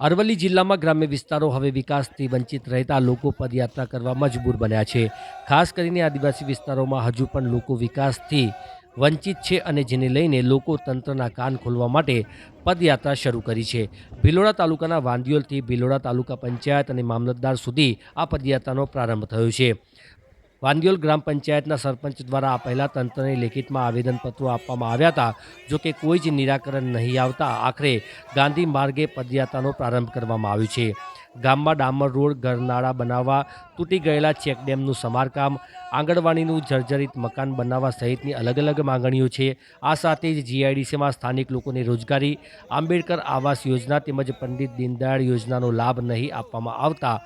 અરવલ્લી જિલ્લામાં ગ્રામ્ય વિસ્તારો હવે વિકાસથી વંચિત રહેતા લોકો પદયાત્રા કરવા મજબૂર બન્યા છે. ખાસ કરીને આદિવાસી વિસ્તારોમાં હજુ પણ લોકો વિકાસથી વંચિત છે અને જેને લઈને લોકો તંત્રના કાન ખોલવા માટે પદયાત્રા શરૂ કરી છે. ભિલોડા તાલુકાના વાંદિયોલથી ભિલોડા તાલુકા પંચાયત અને મામલતદાર સુધી આ પદયાત્રાનો પ્રારંભ થયો છે. વાંદિયોલ ગ્રામ પંચાયતના સરપંચ દ્વારા આ પહેલા તંત્રને લેખિતમાં આવેદનપત્રો આપવામાં આવ્યા હતા, જો કે કોઈ જ નિરાકરણ નહીં આવતા આખરે ગાંધી માર્ગે પદયાત્રાનો પ્રારંભ કરવામાં આવ્યો છે. ગામમાં ડામર રોડ, ઘરનાળા બનાવવા, તૂટી ગયેલા ચેકડેમનું સમારકામ, આંગણવાડીનું જર્જરિત મકાન બનાવવા સહિતની અલગ અલગ માંગણીઓ છે. આ સાથે જ જીઆઈડીસીમાં સ્થાનિક લોકોને રોજગારી, આંબેડકર આવાસ યોજના તેમજ પંડિત દીનદયાળ યોજનાનો લાભ નહીં આપવામાં આવતા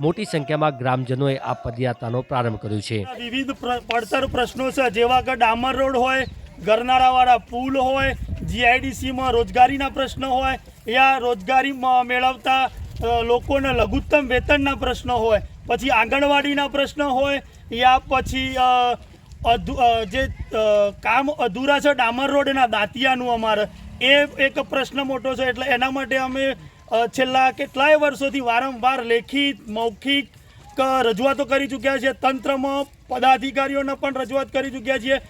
મોટી સંખ્યામાં ગ્રામજનોએ આ પદયાત્રાનો પ્રારંભ કર્યો છે. વિવિધ પડતર પ્રશ્નો છે. જેવા કે ડામર રોડ હોય, ગરનાળાવાળા પુલ હોય, જીઆઈડીસીમાં રોજગારીના પ્રશ્નો હોય, યા રોજગારી મેળવતા લોકોને લઘુત્તમ વેતનના પ્રશ્નો હોય, પછી આંગણવાડીના પ્રશ્નો હોય, યા પછી જે કામ અધૂરા છે, ડામર રોડના દાંતિયાનું અમારે, એ એક પ્રશ્ન મોટો છે. એટલે એના માટે અમે છેલ્લા કેટલાય વર્ષોથી વારંવાર લેખિત મૌખિક રજૂઆતો કરી ચૂક્યા છીએ. તંત્રમાં પદાધિકારીઓને પણ રજૂઆત કરી ચૂક્યા છીએ.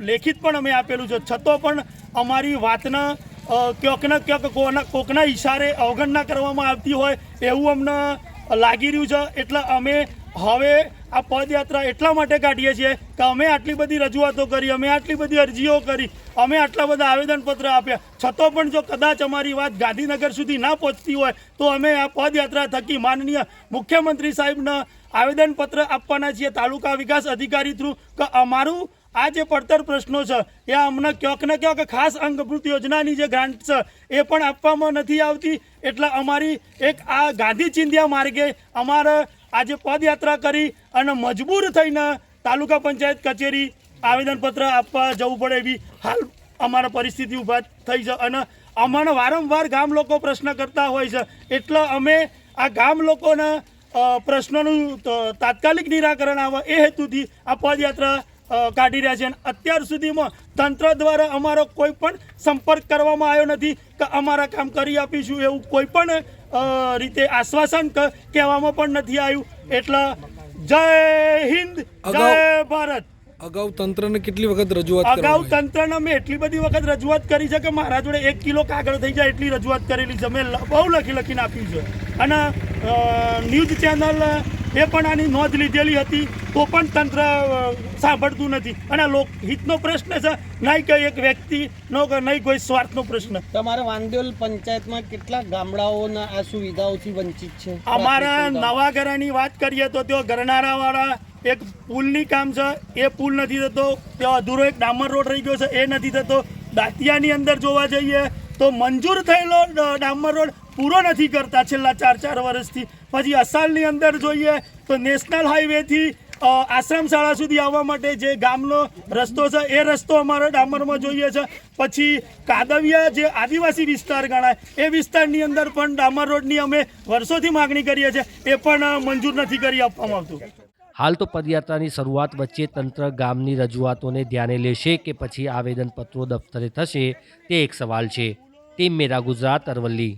લેખિત પણ અમે આપેલું છે. છતાં પણ અમારી વાતના અ, ક્યાંક કોકના ઈશારે અવગણના કરવામાં આવતી હોય એવું અમને લાગી રહ્યું છે. એટલે અમે હવે આ પદયાત્રા એટલા માટે કાઢીએ છીએ કે અમે આટલી બધી રજૂઆતો કરી, અમે આટલી બધી અરજીઓ કરી, અમે આટલા બધા આવેદનપત્ર આપ્યા. છતાં પણ જો કદાચ અમારી વાત ગાંધીનગર સુધી ના પહોંચતી હોય, તો અમે આ પદયાત્રા થકી માનનીય મુખ્યમંત્રી સાહેબના આવેદનપત્ર આપવાના છીએ તાલુકા વિકાસ અધિકારી થ્રુ, કે અમારું આ જે પડતર પ્રશ્નો છે, એ અમને ક્યાંક ને ક્યાંક ખાસ અંગભૂત યોજનાની જે ગ્રાન્ટ છે, એ પણ આપવામાં નથી આવતી. એટલે અમારી એક આ ગાંધી ચિંધ્યા માર્ગે અમારે આજે પદયાત્રા કરી અને મજબૂર થઈને તાલુકા પંચાયત કચેરી આવેદનપત્ર આપવા જવું પડે એવી હાલ અમારા પરિસ્થિતિ ઊભા થઈ છે. અને અમારા વારંવાર ગામ લોકો પ્રશ્ન કરતા હોય છે. એટલે અમે આ ગામ લોકોના પ્રશ્નોનું તાત્કાલિક નિરાકરણ આવે એ હેતુથી આ પદયાત્રા કાઢી રહ્યા છે. અને અત્યાર સુધીમાં તંત્ર દ્વારા અમારો કોઈ પણ સંપર્ક કરવામાં આવ્યો નથી કે અમારા કામ કરી આપીશું એવું કોઈ પણ રીતે આશ્વાસન કહેવામાં પણ નથી આવ્યું. એટલે જય હિન્દ જય ભારત. અગાઉ તંત્રને કેટલી વખત રજૂઆત અગાઉ તંત્રને મેં એટલી બધી વખત રજૂઆત કરી છે કે મારા જોડે એક કિલો કાગળ થઈ જાય એટલી રજૂઆત કરેલી છે. મેં બહુ લખી લખીને આપ્યું છે. અને ન્યૂઝ ચેનલ એ પણ આની નોંધ લીધેલી હતી તો પણ તંત્ર સાંભળતું નથી. અને લોક હિતનો પ્રશ્ન છે નહીં કે એક વ્યક્તિનો કે નહીં કોઈ સ્વાર્થનો પ્રશ્ન. તમારા વાંદેલ પંચાયતમાં કેટલા ગામડાઓના આ સુવિધાઓથી વંચિત છે? અમારા નવા ઘરાની વાત કરીએ તો તેઓ ગરનારાવાળા એક પુલની કામ છે એ પુલ નથી થતો. ત્યાં અધૂરો એક ડામર રોડ રહી ગયો છે એ નથી થતો. દાંતિયાની અંદર જોવા જઈએ તો મંજૂર થયેલો ડામર રોડ પૂરો નથી કરતા છેલ્લા ચાર ચાર વર્ષથી. પછી અસાલની અંદર જોઈએ તો નેશનલ હાઈવેથી આશ્રમ શાળા સુધી આવવા માટે જે ગામનો રસ્તો છે, એ રસ્તો અમારે ડામરમાં જોઈએ છે. પછી કાદવિયા જે આદિવાસી વિસ્તાર ગણાય, એ વિસ્તારની અંદર પણ ડામર રોડની અમે વર્ષોથી માગણી કરીએ છીએ. એ પણ મંજૂર નથી કરી આપવામાં આવતું. હાલ તો પદયાત્રાની શરૂઆત વચ્ચે તંત્ર ગામની રજૂઆતોને ધ્યાને લેશે કે પછી આવેદનપત્રો દફતરે થશે, તે એક સવાલ છે. ટીમ મેરા ગુજરાત અરવલ્લી.